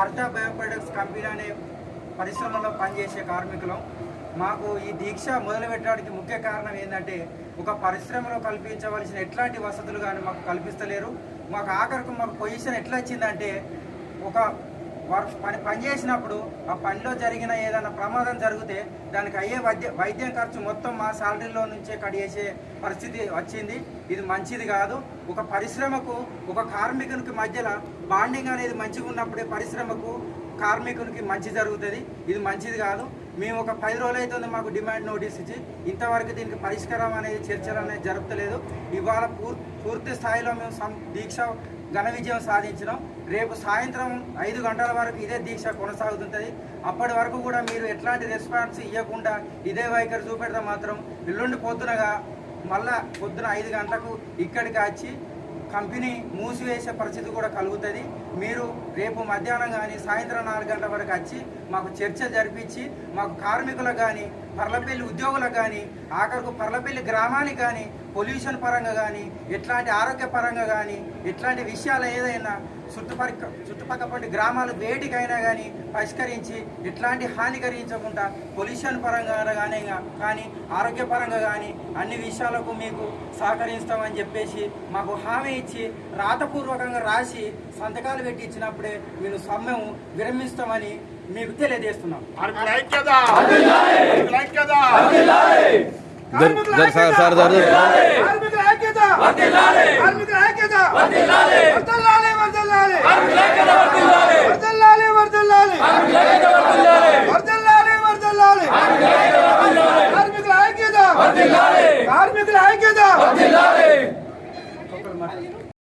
హర్త byproducts company అనే పరిశ్రమలో పనిచేసే కార్మికులం. మాకు ఈ దీక్ష మొదలు పెట్టడానికి ముఖ్య కారణం ఏంటంటే ఒక పరిశ్రమలో కల్పించవలసిన ఎట్లాంటి వసతులు కానీ మాకు కల్పిస్తలేరు. మాకు ఆఖరికి మాకు పొజిషన్ ఎట్లా వచ్చిందంటే ఒక వర్క్ పని పని చేసినప్పుడు ఆ పనిలో జరిగిన ఏదైనా ప్రమాదం జరిగితే దానికి అయ్యే వైద్య వైద్యం ఖర్చు మొత్తం మా శాలరీలో నుంచే కట్ చేసే పరిస్థితి వచ్చింది. ఇది మంచిది కాదు. ఒక పరిశ్రమకు ఒక కార్మికునికి మధ్యలో బాండింగ్ అనేది మంచిగా ఉన్నప్పుడే పరిశ్రమకు కార్మికునికి మంచి జరుగుతుంది. ఇది మంచిది కాదు. మేము ఒక పది రోజులు అవుతుంది మాకు డిమాండ్ నోటీస్ ఇచ్చి ఇంతవరకు దీనికి పరిష్కారం అనేది చర్చలు అనేది జరుపుతలేదు. ఇవాళ పూర్ పూర్తి స్థాయిలో మేము సం దీక్ష ఘన విజయం సాధించినాం. రేపు సాయంత్రం ఐదు గంటల వరకు ఇదే దీక్ష కొనసాగుతుంటుంది. అప్పటి వరకు కూడా మీరు ఎట్లాంటి రెస్పాన్స్ ఇవ్వకుండా ఇదే వైఖరి చూపెడితే మాత్రం ఎల్లుండి పొద్దునగా మళ్ళా పొద్దున ఐదు గంటలకు ఇక్కడికి వచ్చి కంపెనీ మూసివేసే పరిస్థితి కూడా కలుగుతుంది. మీరు రేపు మధ్యాహ్నం కానీ సాయంత్రం నాలుగు గంటల వరకు వచ్చి మాకు చర్చ జరిపించి మాకు కార్మికులకు కానీ పర్లపల్లి ఉద్యోగులకు కానీ ఆఖరుకు పర్లపల్లి గ్రామానికి కానీ పొల్యూషన్ పరంగా కానీ ఎట్లాంటి ఆరోగ్య పరంగా కానీ ఎట్లాంటి విషయాలు ఏదైనా చుట్టుపక్క చుట్టుపక్కల గ్రామాలు వేటికైనా కానీ పరిష్కరించి ఎట్లాంటి హాని కలిగించకుండా పొల్యూషన్ పరంగా కానీ కానీ ఆరోగ్యపరంగా కానీ అన్ని విషయాలకు మీకు సహకరిస్తామని చెప్పేసి మాకు హామీ ఇచ్చి రాతపూర్వకంగా రాసి సంతకాలు పెట్టి ఇచ్చినప్పుడే మేము సమ్మెము విరమిస్తామని మీకు తెలియజేస్తున్నాం. जर जर सर सर जर जर